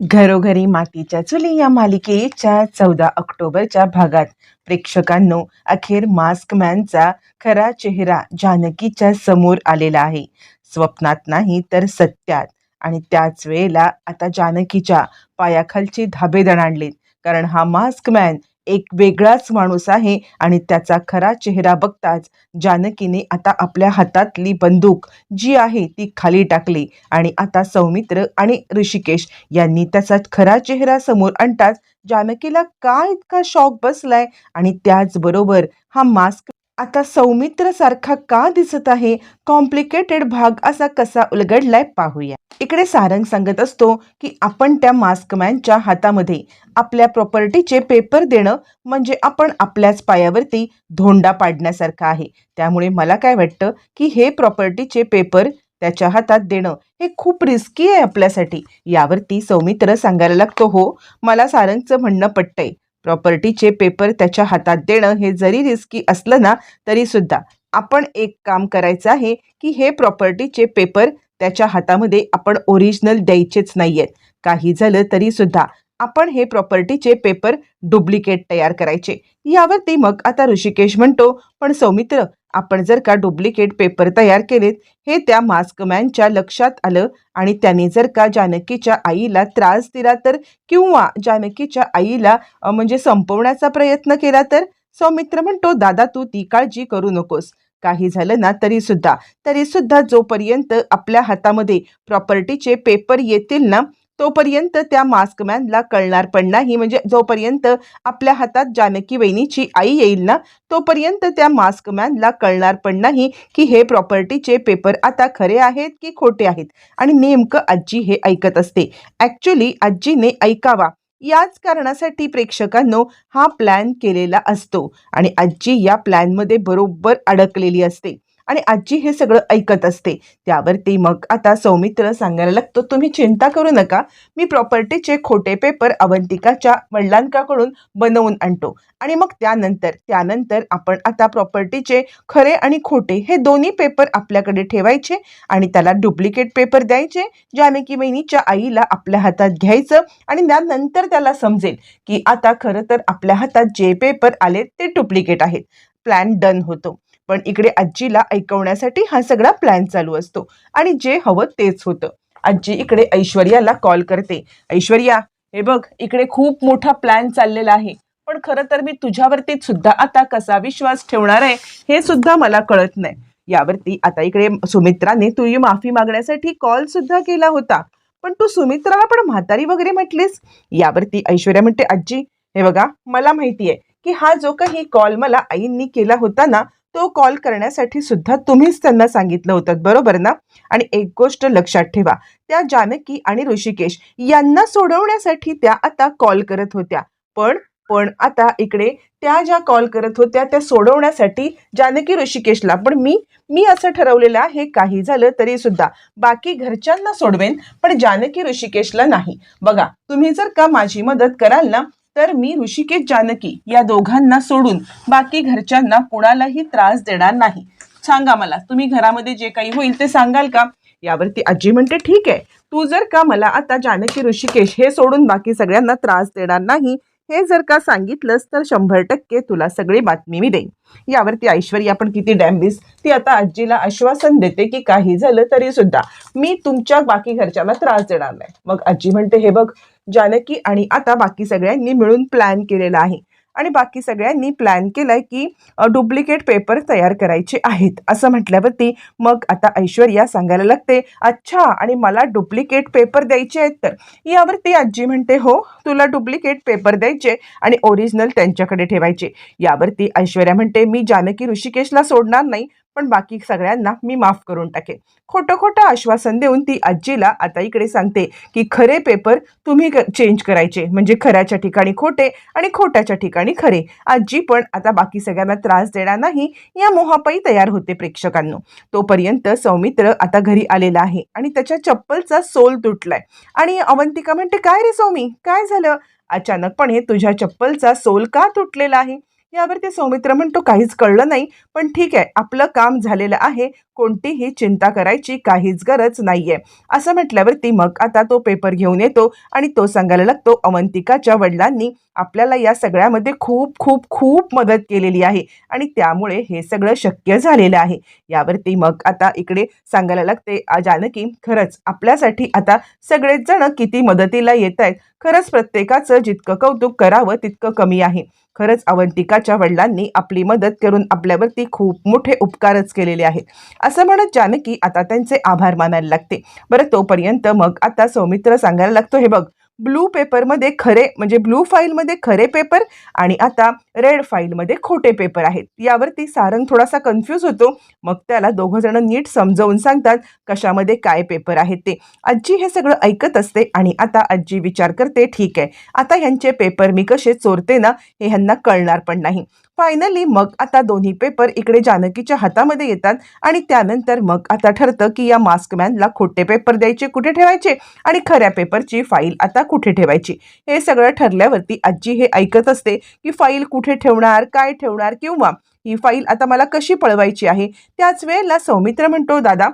घरोघरी मातीच्या चुली या मालिकेच्या चौदा ऑक्टोबरच्या भागात. प्रेक्षकांनो अखेर मास्क मॅनचा खरा चेहरा जानकीच्या समोर आलेला आहे. स्वप्नात नाही तर सत्यात. आणि त्याच वेळेला आता जानकीच्या पायाखालचे धाबे दणाणलेत. कारण हा मास्क मॅन एक वेगळाच माणूस आहे आणि त्याचा खरा चेहरा बघताच जानकीने आता आपल्या हातातली बंदूक जी आहे ती खाली टाकली. आणि आता सौमित्र आणि ऋषिकेश यांनी त्याचा खरा चेहरा समोर आणताच जानकीला का इतका शॉक बसलाय? आणि त्याचबरोबर हा मास्क आता सौमित्र सारखा का दिसत आहे? कॉम्प्लिकेटेड भाग असा कसा उलगडलाय पाहूया. इकडे सारंग सांगत असतो की आपण त्या मास्कमॅनच्या हातामध्ये आपल्या प्रॉपर्टीचे पेपर देणं म्हणजे आपण आपल्याच पायावरती धोंडा पाडण्यासारखं आहे. त्यामुळे मला काय वाटतं की हे प्रॉपर्टीचे पेपर त्याच्या हातात देणं हे खूप रिस्की आहे आपल्यासाठी. यावरती सौमित्र सांगायला लागतो हो मला सारंगचं म्हणणं पटतंय. प्रॉपर्टीचे पेपर त्याच्या हातात देणं हे जरी रिस्की असलं ना तरी सुद्धा आपण एक काम करायचं आहे की हे प्रॉपर्टीचे पेपर त्याच्या हातामध्ये आपण ओरिजिनल द्यायचेच नाही आहेत काही झालं तरी सुद्धा आपण हे प्रॉपर्टीचे पेपर डुप्लिकेट तयार करायचे. यावरती मग आता ऋषिकेश म्हणतो पण सौमित्र आपण जर का डुप्लिकेट पेपर तयार केलेत हे त्या मास्कमॅनच्या लक्षात आलं आणि त्याने जर का जानकीच्या आईला त्रास दिला तर किंवा जानकीच्या आईला म्हणजे संपवण्याचा प्रयत्न केला तर? सौमित्र म्हणतो दादा तू ती काळजी करू नकोस. काही झालं ना तरी सुद्धा. तरी सुद्धा जोपर्यंत आपल्या हातामध्ये प्रॉपर्टीचे पेपर येतील ना तोपर्यंत त्या मास्कमॅनला कळणार पण नाही. म्हणजे जोपर्यंत आपल्या हातात जानकी वहिनीची आई येईल ना तोपर्यंत त्या मास्कमॅनला कळणार पण नाही की हे प्रॉपर्टीचे पेपर आता खरे आहेत की खोटे आहेत. आणि नेमकं आजी हे ऐकत असते. ॲक्च्युली आजीने ऐकावा. याच कारणासाठी प्रेक्षकांनो हा प्लॅन केलेला असतो. आणि आजी या प्लॅनमध्ये बरोबर अडकलेली असते. आणि आजी हे सगळं ऐकत असते. त्यावरती मग आता सौमित्र सांगायला लागतो तुम्ही चिंता करू नका. मी प्रॉपर्टीचे खोटे पेपर अवंतिकाच्या वडिलांकडून बनवून आणतो. आणि मग त्यानंतर त्यानंतर आपण आता प्रॉपर्टीचे खरे आणि खोटे हे दोन्ही पेपर आपल्याकडे ठेवायचे आणि त्याला डुप्लिकेट पेपर द्यायचे जानकी बहिणीच्या आईला आपल्या हातात घ्यायचं आणि त्यानंतर त्याला समजेल की आता खरं तर आपल्या हातात जे पेपर आले ते डुप्लिकेट आहेत. प्लॅन डन होतो. पण इकडे आजीला ऐकवण्यासाठी हा सगळा प्लॅन चालू असतो. आणि जे हवं तेच होतं. आजी इकडे ऐश्वर्याला कॉल करते. ऐश्वर्या हे बघ इकडे खूप मोठा प्लॅन चाललेला आहे. पण खरं तर मी तुझ्यावरती सुद्धा आता कसा विश्वास ठेवणार आहे हे सुद्धा मला कळत नाही. यावरती आता इकडे सुमित्राने तुझी माफी मागण्यासाठी कॉल सुद्धा केला होता. पण तू सुमित्राला पण म्हातारी वगैरे म्हटलीस? यावरती ऐश्वर्या म्हणते आजी हे बघा मला माहिती आहे की हा जो काही कॉल मला आईंनी केला होता ना तो कॉल करण्यासाठी सुद्धा तुम्हीच त्यांना सांगितलं होतं बरोबर ना? आणि एक गोष्ट लक्षात ठेवा त्या जानकी आणि ऋषिकेश यांना सोडवण्यासाठी त्या आता कॉल करत होत्या. पण पण आता इकडे त्या ज्या कॉल करत होत्या त्या सोडवण्यासाठी जानकी ऋषिकेशला पण मी मी असं ठरवलेलं आहे काही झालं तरी सुद्धा बाकी घरच्यांना सोडवेन पण जानकी ऋषिकेशला नाही. बघा तुम्ही जर का माझी मदत कराल ना तर मी ऋषिकेश जानकी या दोघांना सोडून बाकी घरच्यांना कुणालाही त्रास देणार नाही. सांगा मला तुम्ही घरामध्ये जे काही होईल ते सांगाल का? यावरती आजी म्हणते ठीक आहे. तू जर का मला आता जानकी ऋषिकेश हे सोडून बाकी सगळ्यांना त्रास देणार नाही हे जर का सांगितलंस तर शंभर टक्के तुला सगळी बातमी मी देईन. यावरती ऐश्वर्या पण किती डॅम्बिस. ती आता आजीला आश्वासन देते की काही झालं तरी सुद्धा मी तुमच्या बाकी घरच्यांना त्रास देणार नाही. मग आजी म्हणते हे बघ जानकी आणि आता बाकी सगळ्यांनी मिळून प्लॅन केलेला आहे. आणि बाकी सगळ्यांनी प्लॅन केलाय की डुप्लिकेट पेपर तयार करायचे आहेत. असं म्हटल्यावरती मग आता ऐश्वर्या सांगायला लागते अच्छा आणि मला डुप्लिकेट पेपर द्यायचे आहेत तर? यावरती आजी म्हणते हो तुला डुप्लिकेट पेपर द्यायचे आणि ओरिजिनल त्यांच्याकडे ठेवायचे. यावरती ऐश्वर्या म्हणते मी जानकी ऋषिकेशला सोडणार नाही पण बाकी सगळ्यांना मी माफ करून टाकेन. खोटं खोटं आश्वासन देऊन ती आजीला आता इकडे सांगते की खरे पेपर तुम्ही चेंज करायचे. म्हणजे खऱ्याच्या ठिकाणी खोटे आणि खोट्याच्या ठिकाणी खरे. आजी पण आता बाकी सगळ्यांना त्रास देणार नाही या मोहापाई तयार होते प्रेक्षकांनो. तोपर्यंत सौमित्र आता घरी आलेला आहे आणि त्याच्या चप्पलचा सोल तुटलाय. आणि अवंतिका म्हणते काय रे सौमी? काय झालं? अचानकपणे तुझ्या चप्पलचा सोल का तुटलेला आहे? यावरती सौमित्र म्हणतो काहीच कळलं नाही. पण ठीक आहे आपलं काम झालेलं आहे. कोणतीही चिंता करायची काहीच गरज नाहीये. असं म्हटल्यावरती मग आता तो पेपर घेऊन येतो आणि तो सांगायला लागतो अवंतिकाच्या वडिलांनी आपल्याला या सगळ्यामध्ये खूप खूप खूप मदत केलेली आहे. आणि त्यामुळे हे सगळं शक्य झालेलं आहे. यावरती मग आता इकडे सांगायला लागते जानकी खरंच आपल्यासाठी आता सगळेच जण किती मदतीला येत आहेत खरंच प्रत्येकाचं जितकं कौतुक करावं तितकं कमी आहे. खरंच अवंतिकाच्या वडिलांनी आपली मदत करून आपल्यावरती खूप मोठे उपकारच केलेले आहेत. असं म्हणत जानकी आता त्यांचे आभार मानायला लागते. बरं तोपर्यंत मग आता सौमित्र सांगायला लागतो हे बघ ब्लू पेपरमध्ये खरे म्हणजे ब्लू फाईलमध्ये खरे पेपर आणि आता रेड फाईलमध्ये खोटे पेपर आहेत. यावरती सारंग थोडासा कन्फ्यूज होतो. मग त्याला दोघं जण नीट समजावून सांगतात कशामध्ये काय पेपर आहेत ते. आजी हे सगळं ऐकत असते आणि आता आजी विचार करते ठीक आहे. आता ह्यांचे पेपर मी कसे चोरते ना हे ह्यांना कळणार पण नाही. फायनली मग आता दोन्ही पेपर इकडे जानकीच्या हातामध्ये येतात आणि त्यानंतर मग आता ठरतं की या मास्कमॅनला खोटे पेपर द्यायचे कुठे ठेवायचे? आणि खऱ्या पेपरची फाईल आता कुठे ठेवायची? हे सगळं ठरल्यावरती आजी हे ऐकत असते की फाईल कुठे ठेवणार काय ठेवणार किंवा ही फाईल आता मला कशी पळवायची आहे? त्याच वेळेला सौमित्र म्हणतो दादा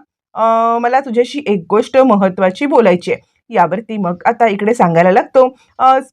मला तुझ्याशी एक गोष्ट महत्त्वाची बोलायची आहे. यावरती मग आता इकडे सांगायला लागतो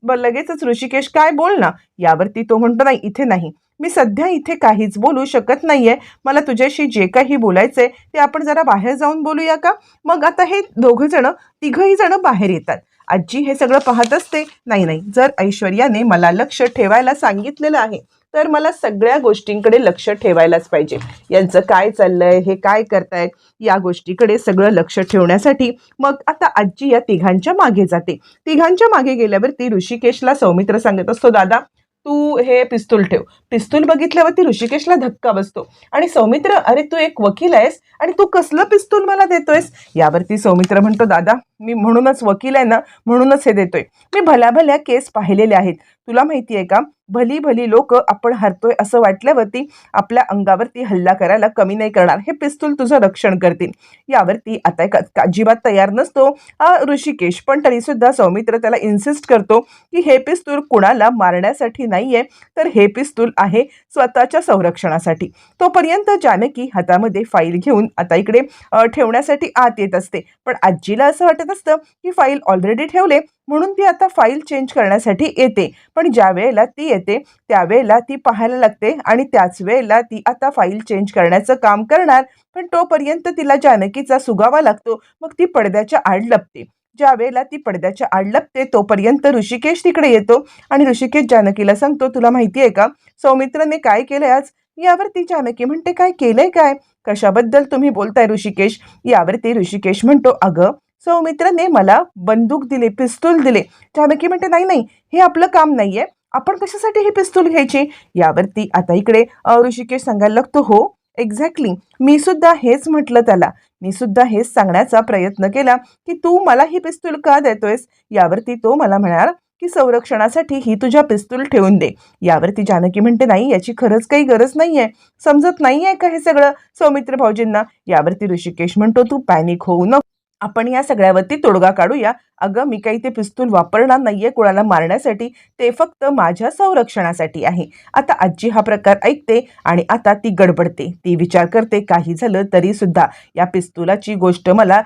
ब- लगेचच ऋषिकेश काय बोल ना यावरती तो म्हणतो नाही इथे नाही. मी सध्या इथे काहीच बोलू शकत नाही आहे मला तुझ्याशी जे काही बोलायचं आहे ते आपण जरा बाहेर जाऊन बोलूया का? मग आता हे दोघं जण तिघही जण बाहेर येतात. आजी हे सगळं पाहत असते. नाही नाही. जर ऐश्वर्याने मला लक्ष ठेवायला सांगितलेलं आहे तर मला सगळ्या गोष्टींकडे लक्ष ठेवायलाच पाहिजे. यांचं काय चाललंय? हे काय करतायत? या गोष्टीकडे सगळं लक्ष ठेवण्यासाठी मग आता आजी या तिघांच्या मागे जाते. तिघांच्या मागे गेल्यावरती ऋषिकेशला सौमित्र सांगत असतो दादा तू हे पिस्तूल ठेव. पिस्तूल बघितल्यावरती ऋषिकेशला धक्का बसतो. आणि सौमित्र अरे तू एक वकील आहेस आणि तू कसलं पिस्तूल मला देतोयस? यावरती सौमित्र म्हणतो दादा मी म्हणूनच वकील आहे ना म्हणूनच हे देतोय. मी भल्या भल्या केस पाहिलेले आहेत. तुला माहिती आहे का? भली भली लोक आपण हरतोय असं वाटल्यावरती आपल्या अंगावरती हल्ला करायला कमी नाही करणार. हे पिस्तूल तुझं रक्षण करतील. यावरती आता एक अजिबात तयार नसतो. हा ऋषिकेश पण तरीसुद्धा सौमित्र त्याला इन्सिस्ट करतो की हे पिस्तूल कुणाला मारण्यासाठी नाहीये तर हे पिस्तूल आहे स्वतःच्या संरक्षणासाठी. तोपर्यंत जानकी हातामध्ये फाईल घेऊन आता इकडे ठेवण्यासाठी आत येत असते. पण आजीला असं वाटत असतं की फाईल ऑलरेडी ठेवले म्हणून ती आता फाईल चेंज करण्यासाठी येते. पण ज्या वेळेला ती येते त्यावेळेला ती पाहायला लागते आणि त्याच वेळेला ती आता फाईल चेंज करण्याचं काम करणार. पण तोपर्यंत तिला जानकीचा सुगावा लागतो. मग ती पडद्याच्या आड लपते. ज्या वेळेला ती पडद्याच्या आड लपते तोपर्यंत ऋषिकेश तिकडे येतो आणि ऋषिकेश जानकीला सांगतो तुला माहिती आहे का? सौमित्रने काय केलंय आज? यावरती जानकी म्हणते काय केलंय काय? कशाबद्दल तुम्ही बोलताय ऋषिकेश? यावरती ऋषिकेश म्हणतो अगं सौमित्रने मला बंदूक दिले पिस्तूल दिले. जानकी म्हणते नाही नाही हे आपलं काम नाहीये. आपण कशासाठी ही पिस्तूल घ्यायची? यावरती आता इकडे ऋषिकेश सांगायला लागतो हो एक्झॅक्टली मी सुद्धा हेच म्हटलं त्याला. मी सुद्धा हेच सांगण्याचा प्रयत्न केला की तू मला ही पिस्तूल का देतोयस? यावरती तो मला म्हणाल की संरक्षणासाठी ही तुझ्या पिस्तूल ठेवून दे. यावरती जानकी म्हणते नाही याची खरंच काही गरज नाही आहे समजत नाही आहे का हे सगळं? सौमित्र भाऊजींना यावरती ऋषिकेश म्हणतो तू पॅनिक होऊ नको. आपण या सगळ्यावरती तोडगा काढूया. अगं मी काही ते पिस्तूल वापरणार नाहीये कुणाला मारण्यासाठी. ते फक्त माझ्या संरक्षणासाठी आहे. आता आजी हा प्रकार ऐकते आणि आता ती गडबडते. ती विचार करते काही झालं तरी सुद्धा या पिस्तुलाची गोष्ट मला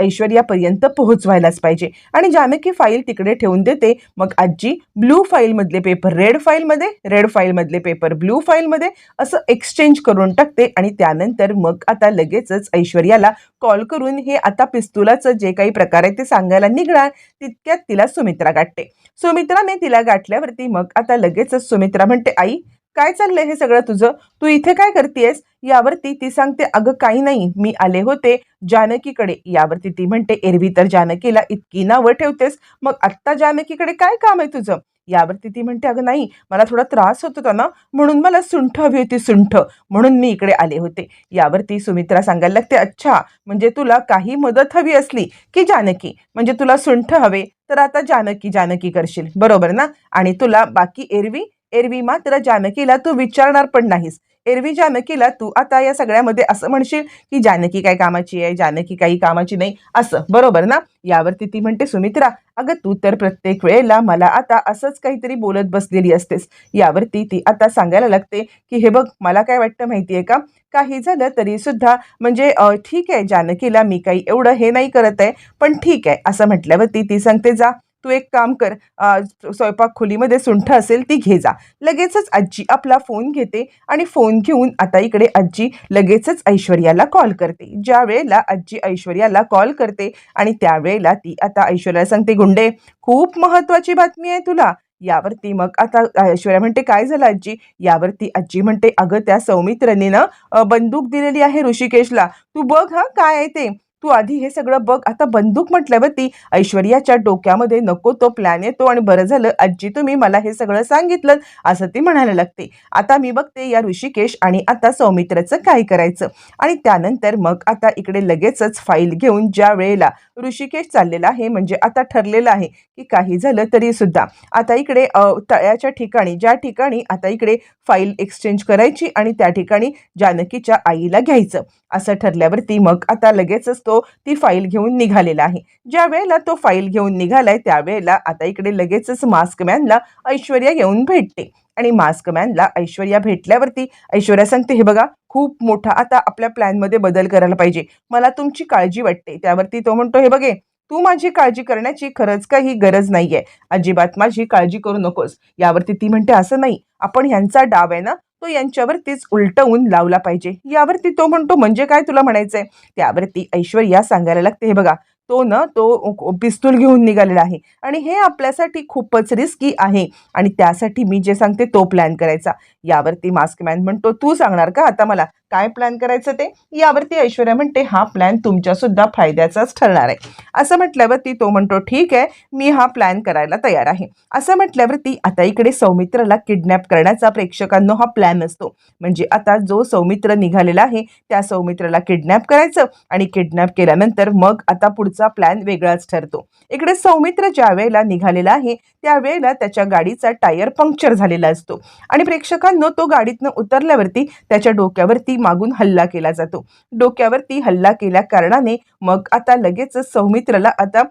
ऐश्वर्यापर्यंत पोहोचवायलाच पाहिजे. आणि जानकी फाईल तिकडे ठेवून देते. मग आजी ब्लू फाईलमधले पेपर रेड फाईलमध्ये रेड फाईलमधले पेपर ब्लू फाईलमध्ये असं एक्सचेंज करून टाकते आणि त्यानंतर मग आता लगेचच ऐश्वर्याला कॉल करून हे आता पिस्तुलाचं जे काही प्रकार आहे ते सांगायला निघणार तितक्यात तिला सुमित्रा गाठते. सुमित्राने तिला गाठल्यावरती मग आता लगेचच सुमित्रा म्हणते आई काय चाललंय हे सगळं तुझं? तू इथे काय करतेयस? यावरती ती सांगते अगं काही नाही. मी आले होते जानकीकडे. यावरती ती म्हणते एरवी तर जानकीला इतकी नावं ठेवतेस. मग आत्ता जानकीकडे काय काम आहे तुझं? यावरती ती म्हणते अगं नाही मला थोडा त्रास होत होता ना म्हणून मला सुंठ हवी होती सुंठ म्हणून मी इकडे आले होते. यावरती सुमित्रा सांगायला लागते अच्छा म्हणजे तुला काही मदत हवी असली की जानकी म्हणजे तुला सुंठ हवे तर आता जानकी जानकी करशील. बरोबर ना? आणि तुला बाकी एरवी एरवी मात्र जानकीला तू विचारणार पण नाहीस. एरवी जानकीला तू आता या सगळ्यामध्ये असं म्हणशील की जानकी काय कामाची आहे जानकी काही कामाची नाही असं. बरोबर ना? यावरती ती म्हणते सुमित्रा अगं तू तर प्रत्येक वेळेला मला आता असंच काहीतरी बोलत बसलेली असतेस. यावरती ती आता सांगायला लागते की हे बघ मला काय वाटतं माहिती आहे का? काही झालं तरी सुद्धा म्हणजे ठीक आहे जानकीला मी काही एवढं हे नाही करत आहे पण ठीक आहे. असं म्हटल्यावरती ती सांगते जा. तू एक काम कर स्वयंपाक खोलीमध्ये सुंठ असेल ती घे जा. लगेचच आजी आपला फोन घेते आणि फोन घेऊन आता इकडे आजी लगेचच ऐश्वर्याला कॉल करते. ज्या वेळेला आजी ऐश्वर्याला कॉल करते आणि त्यावेळेला ती आता ऐश्वर्याला सांगते गुंडे खूप महत्वाची बातमी आहे तुला. यावरती मग आता ऐश्वर्या म्हणते काय झालं आजी यावरती आजी म्हणते अगं त्या सौमित्रने ना बंदूक दिलेली आहे ऋषिकेशला. तू बघ हा काय आहे ते. तू आधी हे सगळं बघ. आता बंदूक म्हटल्यावरती ऐश्वर्याच्या डोक्यामध्ये नको तो प्लॅन येतो आणि बरं झालं आजी तुम्ही मला हे सगळं सांगितलं असं ती म्हणायला लागते. आता मी बघते या ऋषिकेश आणि आता सौमित्राचं काय करायचं? आणि त्यानंतर मग आता इकडे लगेचच फाईल घेऊन ज्या वेळेला ऋषिकेश चाललेला आहे म्हणजे आता ठरलेलं आहे की काही झालं तरी सुद्धा. आता इकडे तळ्याच्या ठिकाणी ज्या ठिकाणी आता इकडे फाईल एक्सचेंज करायची आणि त्या ठिकाणी जानकीच्या आईला घ्यायचं. असं ठरल्यावरती मग आता लगेचच तो तो ती फाईल घेऊन निघालेला आहे. ज्या वेळेला तो फाईल घेऊन निघालाय त्यावेळेला आता इकडे लगेचच मास्कमॅनला ऐश्वर्या येऊन भेटते. आणि मास्कमॅनला ऐश्वर्या भेटल्यावरती ऐश्वर्या सांगते हे बघा खूप मोठा आता आपल्या प्लॅनमध्ये बदल करायला पाहिजे. मला तुमची काळजी वाटते. त्यावरती तो म्हणतो हे बघे तू माझी काळजी करण्याची खरंच काही गरज नाहीये. अजिबात माझी काळजी करू नकोस. यावरती ती म्हणते असं नाही. आपण ह्यांचा डाव आहे ना तो यांच्यावरतीच उलटवून लावला पाहिजे. यावरती तो म्हणतो म्हणजे काय तुला म्हणायचंय? त्यावरती ऐश्वर्या सांगायला लागते हे बघा तो ना तो पिस्तूल घेऊन निघालेला आहे आणि हे आपल्यासाठी खूपच रिस्की आहे आणि त्यासाठी मी जे सांगते तो प्लॅन करायचा. यावरती मास्कमॅन म्हणतो तू सांगणार का आता मला? काय प्लॅन करायचं ते? यावरती ऐश्वर्या म्हणते हा प्लॅन तुमच्या सुद्धा फायद्याचाच ठरणार आहे. असं म्हटल्यावरती तो म्हणतो ठीक आहे मी हा प्लॅन करायला तयार आहे. असं म्हटल्यावरती आता इकडे सौमित्रला किडनॅप करण्याचा प्रेक्षकांनो हा प्लॅन असतो. म्हणजे आता जो सौमित्र निघालेला आहे त्या सौमित्राला किडनॅप करायचं आणि किडनॅप केल्यानंतर मग आता पुढचा प्लॅन वेगळाच ठरतो. इकडे सौमित्र ज्या वेळेला निघालेला आहे त्यावेळेला त्याच्या गाडीचा टायर पंक्चर झालेला असतो. आणि प्रेक्षकांनो तो गाडीतनं उतरल्यावरती त्याच्या डोक्यावरती मागून हल्ला केला जातो. डोक्यावरती हल्ला केल्या कारणाने मग आता लगेच सौमित्रला आता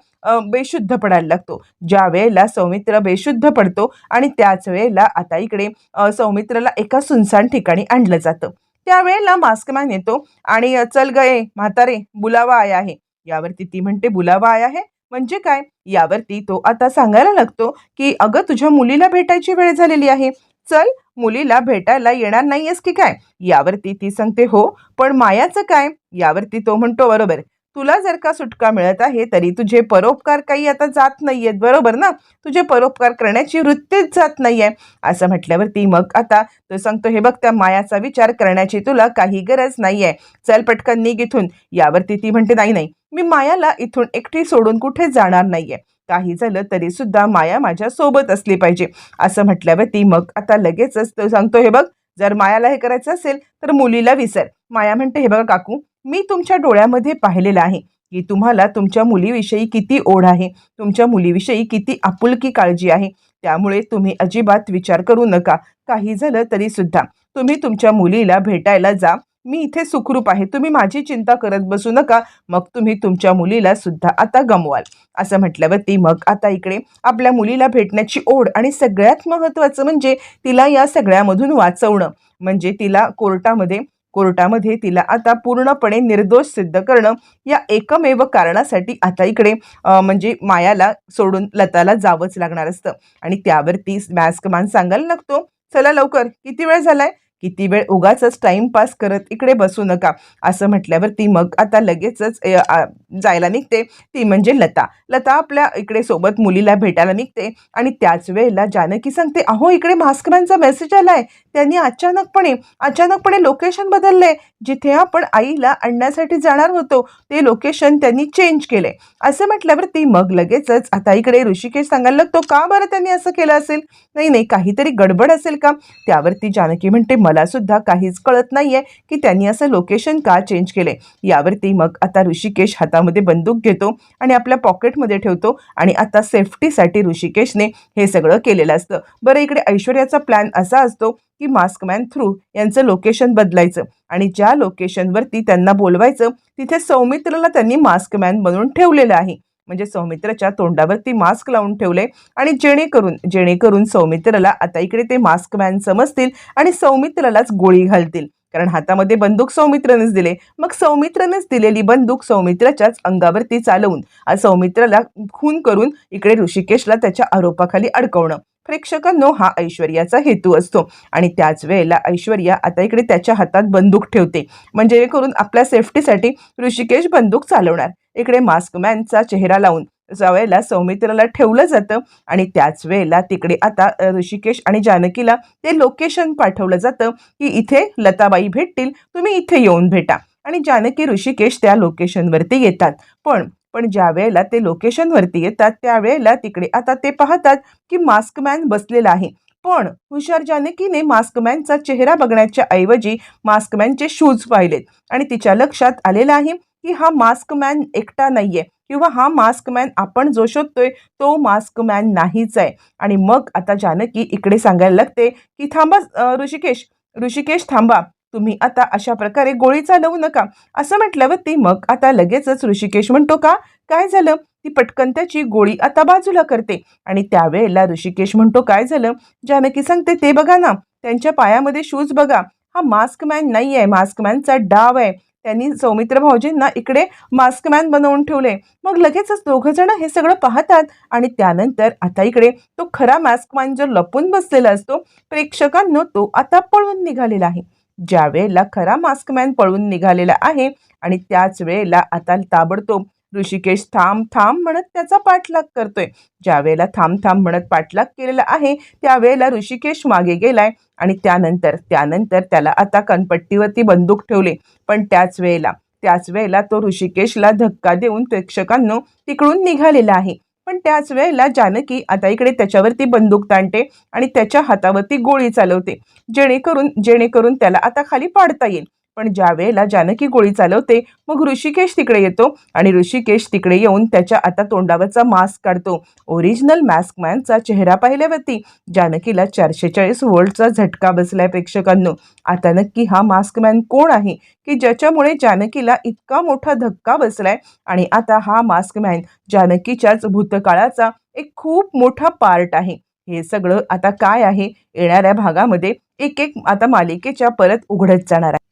बेशुद्ध पडायला लागतो. ज्या वेळेला सौमित्र बेशुद्ध पडतो आणि त्याच वेळेला आता इकडे सौमित्राला सौमित्रला एका सुनसान ठिकाणी आणलं जातं. त्यावेळेला मास्कमॅन येतो आणि चल गये म्हातारे बुलावा आया आहे. यावरती ती म्हणते बुलावा आया आहे? म्हणजे काय? यावरती तो आता सांगायला लागतो की अगं तुझ्या मुलीला भेटायची वेळ झालेली आहे. चल मुलीला भेटायला येणार नाहीयेस की काय? यावरती ती सांगते हो पण मायाचं काय? यावरती तो म्हणतो बरोबर. तुला जर का सुटका मिळत आहे तरी तुझे परोपकार काही आता जात नाहीयेत बरोबर ना? तुझे परोपकार करण्याची वृत्तीच जात नाहीये. असं म्हटल्यावरती मग आता तो सांगतो हे बघ त्या मायाचा विचार करण्याची तुला काही गरज नाहीये. चल पटकन निघ इथून. यावरती ती म्हणते नाही नाही. मी मायाला इथून एकटी सोडून कुठे जाणार नाहीये. काही झालं तरी सुद्धा माया माझ्या सोबत असली पाहिजे. असं म्हटल्यावरती मग आता लगेचच तो सांगतो हे बघ जर मायाला हे करायचं असेल तर मुलीला विसर. माया म्हणते हे बघा काकू मी तुमच्या डोळ्यामध्ये पाहिलेलं आहे की तुम्हाला तुमच्या मुलीविषयी किती ओढ आहे तुमच्या मुलीविषयी किती आपुलकी काळजी आहे. त्यामुळे तुम्ही अजिबात विचार करू नका. काही झालं तरी सुद्धा. तुम्ही तुमच्या मुलीला भेटायला जा मी इथे सुखरूप आहे. तुम्ही माझी चिंता करत बसू नका. मग तुम्ही तुमच्या मुलीला सुद्धा आता गमवाल. असं म्हटल्यावरती मग आता इकडे आपल्या मुलीला भेटण्याची ओढ आणि सगळ्यात महत्त्वाचं म्हणजे तिला या सगळ्यामधून वाचवणं. म्हणजे तिला कोर्टामध्ये कोर्टामध्ये तिला आता पूर्णपणे निर्दोष सिद्ध करणं या एकमेव कारणासाठी आता इकडे म्हणजे मायाला सोडून लताला जावंच लागणार असतं. आणि त्यावरती मॅस्कमान सांगायला लागतो. चला लवकर. किती वेळ झालाय? किती वेळ उगाच टाइमपास करत इकडे बसू नका. असं म्हटल्यावरती मग आता लगेचच जायला निघते. ती म्हणजे लता. लता आपल्या इकडे सोबत मुलीला भेटायला निघते आणि त्याच वेळेला जानकी सांगते अहो इकडे मास्कमॅनचा मेसेज आला आहे त्यांनी अचानकपणे अचानकपणे लोकेशन बदलले जिथे आपण आईला आणण्यासाठी जाणार होतो ते लोकेशन त्यांनी चेंज केले असं म्हटल्यावरती मग लगेचच आता इकडे ऋषिकेश सांगायला लागतो. का बरं त्यांनी असं केलं असेल? नाही नाही काहीतरी गडबड असेल का? त्यावरती जानकी म्हणते मला सुद्धा काहीच कळत नाहीये की त्यांनी असं लोकेशन का चेंज केले यावरती मग आता ऋषिकेश हातामध्ये बंदूक घेतो आणि आपल्या पॉकेटमध्ये ठेवतो आणि आता सेफ्टीसाठी ऋषिकेशने हे सगळं केलेलं असतं. बरं इकडे ऐश्वर्याचा प्लॅन असा असतो की मास्कमॅन थ्रू यांचं लोकेशन बदलायचं आणि ज्या लोकेशनवरती त्यांना बोलवायचं तिथे सौमित्रला त्यांनी मास्कमॅन बनवून ठेवलेलं आहे. म्हणजे सौमित्राच्या तोंडावरती मास्क लावून ठेवले आणि जेणेकरून जेणेकरून सौमित्राला आता इकडे ते मास्क मॅन समजतील आणि सौमित्रालाच गोळी घालतील. कारण हातामध्ये बंदूक सौमित्रनेच दिले. मग सौमित्रनेच दिलेली बंदूक सौमित्राच्याच अंगावरती चालवून आज सौमित्राला खून करून इकडे ऋषिकेशला त्याच्या आरोपाखाली अडकवणं. प्रेक्षकांनो हा ऐश्वर्याचा हेतू असतो. आणि त्याच वेळेला ऐश्वर्या आता इकडे त्याच्या हातात बंदूक ठेवते. म्हणजे करून आपल्या सेफ्टीसाठी ऋषिकेश बंदूक चालवणार. इकडे मास्कमॅनचा चेहरा लावून ज्या वेळेला सौमित्राला ठेवलं जातं आणि त्याच वेळेला तिकडे आता ऋषिकेश आणि जानकीला ते लोकेशन पाठवलं जातं की इथे लताबाई भेटतील तुम्ही इथे येऊन भेटा. आणि जानकी ऋषिकेश त्या लोकेशनवरती येतात. पण पण ज्या वेळेला ते लोकेशनवरती येतात त्यावेळेला तिकडे आता ते पाहतात की मास्कमॅन बसलेला आहे. पण हुशार जानकीने मास्कमॅनचा चेहरा बघण्याच्या ऐवजी मास्कमॅनचे शूज पाहिलेत आणि तिच्या लक्षात आलेलं आहे की हा मास्कमॅन एकटा नाही आहे किंवा हा मास्कमॅन आपण जो शोधतोय तो मास्कमॅन नाहीच आहे. आणि मग आता जानकी इकडे सांगायला लागते की थांबा ऋषिकेश. ऋषिकेश थांबा. तुम्ही आता अशा प्रकारे गोळी चालवू नका. असं म्हटल्यावरती मग आता लगेचच ऋषिकेश म्हणतो का? काय झालं? ती पटकन त्याची गोळी आता बाजूला करते. आणि त्यावेळेला ऋषिकेश म्हणतो काय झालं? जानकी सांगते ते बघा ना त्यांच्या पायामध्ये शूज बघा. हा मास्कमॅन नाही आहे मास्कमॅनचा डाव आहे. त्यांनी सौमित्र भाऊजींना इकडे मास्कमॅन बनवून ठेवले. मग लगेचच दोघंजण हे सगळं पाहतात आणि त्यानंतर आता इकडे तो खरा मास्कमॅन जो लपून बसलेला असतो प्रेक्षकांनो तो आता पळून निघालेला आहे. ज्या वेळेला खरा मास्कमॅन पळून निघालेला आहे आणि त्याच वेळेला आता ताबडतोब ऋषिकेश थांब थांब म्हणत त्याचा पाठलाग करतोय. ज्या वेळेला थांब थांब म्हणत पाठलाग केलेला आहे त्यावेळेला ऋषिकेश मागे गेलाय. आणि त्यानंतर त्यानंतर त्याला आता कणपट्टीवरती बंदूक ठेवले. पण त्याच वेळेला त्याच वेळेला तो ऋषिकेशला धक्का देऊन प्रेक्षकांनो तिकडून निघालेला आहे. पण त्याच वेळेला जानकी आता इकडे त्याच्यावरती बंदूक ताणते आणि त्याच्या हातावरती गोळी चालवते. जेणेकरून जेणेकरून त्याला आता खाली पाडता येईल. पण ज्या वेळेला जानकी गोळी चालवते मग ऋषिकेश तिकडे येतो आणि ऋषिकेश तिकडे येऊन त्याच्या आता तोंडावरचा मास्क काढतो. ओरिजिनल मास्कमॅनचा चेहरा पाहिल्यावरती जानकीला चारशे चाळीस वोल्टचा झटका बसलाय प्रेक्षकांनो. आता नक्की हा मास्कमॅन कोण आहे? की ज्याच्यामुळे जानकीला इतका मोठा धक्का बसलाय आणि आता हा मास्कमॅन जानकीच्याच भूतकाळाचा एक खूप मोठा पार्ट आहे. हे सगळं आता काय आहे? येणाऱ्या भागामध्ये एक एक आता मालिकेच्या परत उघडत जाणार आहे.